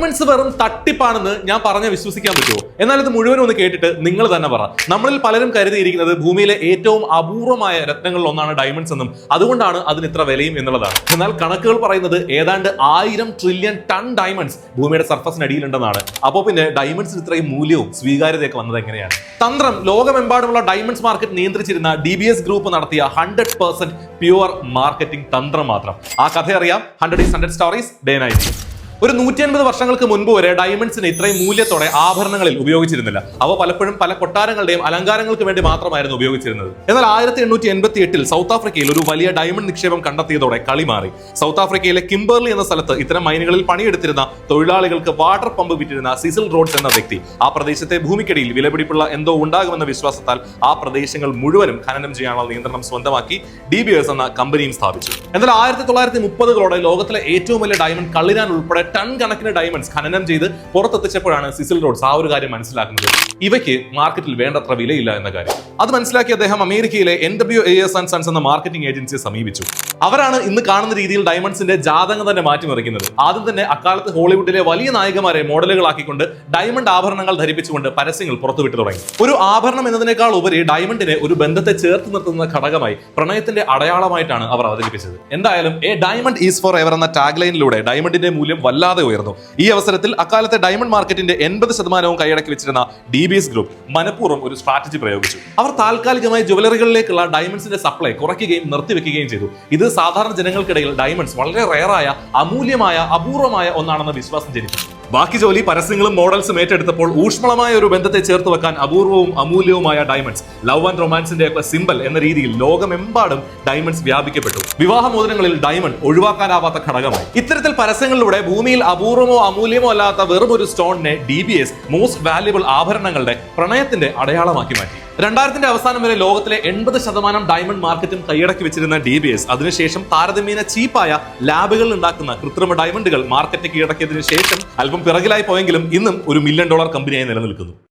Diamonds വെറും തട്ടിപ്പാണെന്ന് ഞാൻ പറഞ്ഞ വിശ്വസിക്കാൻ പറ്റുമോ? എന്നാൽ ഇത് മുഴുവനും ഒന്ന് കേട്ടിട്ട് നിങ്ങൾ തന്നെ പറ. നമ്മളിൽ പലരും കരുതിയിരിക്കുന്നത് ഭൂമിയിലെ ഏറ്റവും അപൂർവമായ രത്നങ്ങളിൽ ഒന്നാണ് ഡയമണ്ട്സ് എന്നും. അതുകൊണ്ടാണ് അതിന് ഇത്ര വിലയും എന്നുള്ളതാണ്. എന്നാൽ കണക്കുകൾ പറയുന്നത് ഏതാണ്ട് ആയിരം ട്രില്യൺ ടൺ ഡയമണ്ട്സ് ഭൂമിയുടെ സർഫസിനടിയിലുണ്ടെന്നാണ് അപ്പോൾ പിന്നെ ഡയമണ്ട്സിന് ഇത്രയും മൂല്യവും സ്വീകാര്യതയൊക്കെ വന്നത് എങ്ങനെയാണ്? തന്ത്രം ലോകമെമ്പാടുമുള്ള ഡയമണ്ട്സ് മാർക്കറ്റ് നിയന്ത്രിച്ചിരുന്ന ഡി ബി എസ് ഗ്രൂപ്പ് നടത്തിയ ഹൺഡ്രഡ് പെർസെന്റ് പ്യുവർ മാർക്കറ്റിംഗ് തന്ത്രം മാത്രം. ആ കഥ അറിയാം hundred is hundred stories day night ഒരു നൂറ്റി അൻപത് വർഷങ്ങൾക്ക് മുൻപ് വരെ ഡയമണ്ട്സിന് ഇത്രയും മൂല്യത്തോടെ ആഭരണങ്ങളിൽ ഉപയോഗിച്ചിരുന്നില്ല. അവ പലപ്പോഴും പല കൊട്ടാരങ്ങളുടെയും അലങ്കാരങ്ങൾക്ക് വേണ്ടി മാത്രമായിരുന്നു ഉപയോഗിച്ചിരുന്നത്. എന്നാൽ ആയിരത്തി എണ്ണൂറ്റി എൺപത്തി എട്ടിൽ സൗത്ത് ആഫ്രിക്കയിൽ ഒരു വലിയ ഡയമണ്ട് നിക്ഷേപം കണ്ടെത്തിയതോടെ കളി മാറി. സൗത്ത് ആഫ്രിക്കയിലെ കിംബർലി എന്ന സ്ഥലത്ത് ഇത്തരം മൈനുകളിൽ പണിയെടുത്തിരുന്ന തൊഴിലാളികൾക്ക് വാട്ടർ പമ്പ് വിറ്റിരുന്ന സിസിൽ റോഡ്സ് എന്ന വ്യക്തി ആ പ്രദേശത്തെ ഭൂമിക്കടിയിൽ വിലപിടിപ്പുള്ള എന്തോ ഉണ്ടാകുമെന്ന വിശ്വാസത്താൽ ആ പ്രദേശങ്ങൾ മുഴുവനും ഖനനം ചെയ്യാനുള്ള നിയന്ത്രണം സ്വന്തമാക്കി ഡി ബി എസ് എന്ന കമ്പനിയും സ്ഥാപിച്ചു. എന്നാൽ ആയിരത്തി തൊള്ളായിരത്തി മുപ്പതുകളോടെ ലോകത്തിലെ ഏറ്റവും വലിയ ഡയമണ്ട് കള്ളിരാൻ ഉൾപ്പെടെ ടൺ കണക്കിന് ഡയമണ്ട്സ് ഖനനം ചെയ്ത് പുറത്തെത്തിച്ചപ്പോഴാണ് സിസിൽ റോഡ്സ് ആ ഒരു കാര്യം മനസ്സിലാക്കുന്നത്. ഇവയ്ക്ക് മാർക്കറ്റിൽ വേണ്ടത്ര വിലയില്ല എന്ന കാര്യം. അത് മനസ്സിലാക്കി അദ്ദേഹം അമേരിക്കയിലെ N W A S and sons എന്ന മാർക്കറ്റിംഗ് ഏജൻസിയെ സമീപിച്ചു. അവരാണ് ഇന്ന് കാണുന്ന രീതിയിൽ ഡയമണ്ട്സിന്റെ ജാതകം തന്നെ മാറ്റിമറിക്കുന്നത്. ആദ്യം തന്നെ അക്കാലത്ത് ഹോളിവുഡിലെ വലിയ നായകമാരെ മോഡലുകളാക്കിക്കൊണ്ട് ഡയമണ്ട് ആഭരണങ്ങൾ ധരിപ്പിച്ചുകൊണ്ട് പരസ്യങ്ങൾ പുറത്തുവിട്ടു തുടങ്ങി. ഒരു ആഭരണം എന്നതിനേക്കാൾ ഉപരി ഡയമണ്ടിനെ ഒരു ബന്ധത്തെ ചേർത്ത് നിർത്തുന്ന ഘടകമായി പ്രണയത്തിന്റെ അടയാളമായിട്ടാണ് അവർ അവതരിപ്പിച്ചത്. എന്തായാലും a diamond is forever എന്ന ടാഗ് ലൈനിലൂടെ ഡയമണ്ടിന്റെ മൂല്യം വല്ലാതെ ഉയർന്നു. ഈ അവസരത്തിൽ അക്കാലത്തെ ഡയമണ്ട് മാർക്കറ്റിന്റെ എൺപത് ശതമാനവും കൈയടക്കി വെച്ചിരുന്ന ഡി ബി എസ് ഗ്രൂപ്പ് മനഃപൂർവം ഒരു സ്ട്രാറ്റജി പ്രയോഗിച്ചു. അവർ താൽക്കാലികമായി ജുവലറികളിലേക്കുള്ള ഡയമണ്ട്സിന്റെ സപ്ലൈ കുറയ്ക്കുകയും നിർത്തിവെക്കുകയും ചെയ്തു. ഇത് സാധാരണ ജനങ്ങൾക്കിടയിൽ ഡയമണ്ട്സ് വളരെ റയറായ അമൂല്യമായ അപൂർവമായ ഒന്നാണെന്ന വിശ്വാസം ജനിപ്പിച്ചു. ബാക്കി ജോലി പരസ്യങ്ങളും മോഡൽസും ഏറ്റെടുത്തപ്പോൾ ഊഷ്മളമായ ഒരു ബന്ധത്തെ ചേർത്ത് വെക്കാൻ അപൂർവവും അമൂല്യവുമായ ഡയമണ്ട്സ് ലവ് ആൻഡ് റൊമാൻസിന്റെ ഒക്കെ സിമ്പൽ എന്ന രീതിയിൽ ലോകമെമ്പാടും ഡയമണ്ട്സ് വ്യാപിക്കപ്പെട്ടു. വിവാഹ വിവാഹമോചനങ്ങളിൽ ഡയമണ്ട് ഒഴിവാക്കാനാവാത്ത ഘടകമായി. ഇത്തരത്തിൽ പരസ്യങ്ങളിലൂടെ ഭൂമിയിൽ അപൂർവമോ അമൂല്യമോ അല്ലാത്ത വെറും ഒരു സ്റ്റോണിനെ D B S most valuable ആഭരണങ്ങളുടെ പ്രണയത്തിന്റെ അടയാളമാക്കി മാറ്റി. രണ്ടായിരത്തിന്റെ അവസാനം വരെ ലോകത്തിലെ എൺപത് ശതമാനം ഡയമണ്ട് മാർക്കറ്റും കൈയടക്കി വെച്ചിരുന്ന ഡി ബി എസ് അതിനുശേഷം താരതമ്യേന ചീപ്പായ ലാബുകളിൽ ഉണ്ടാക്കുന്ന കൃത്രിമ ഡയമണ്ടുകൾ മാർക്കറ്റ് കീഴടക്കിയതിനു ശേഷം അല്പം പിറകിലായി പോയെങ്കിലും ഇന്നും ഒരു മില്യൺ ഡോളർ കമ്പനിയായി നിലനിൽക്കുന്നു.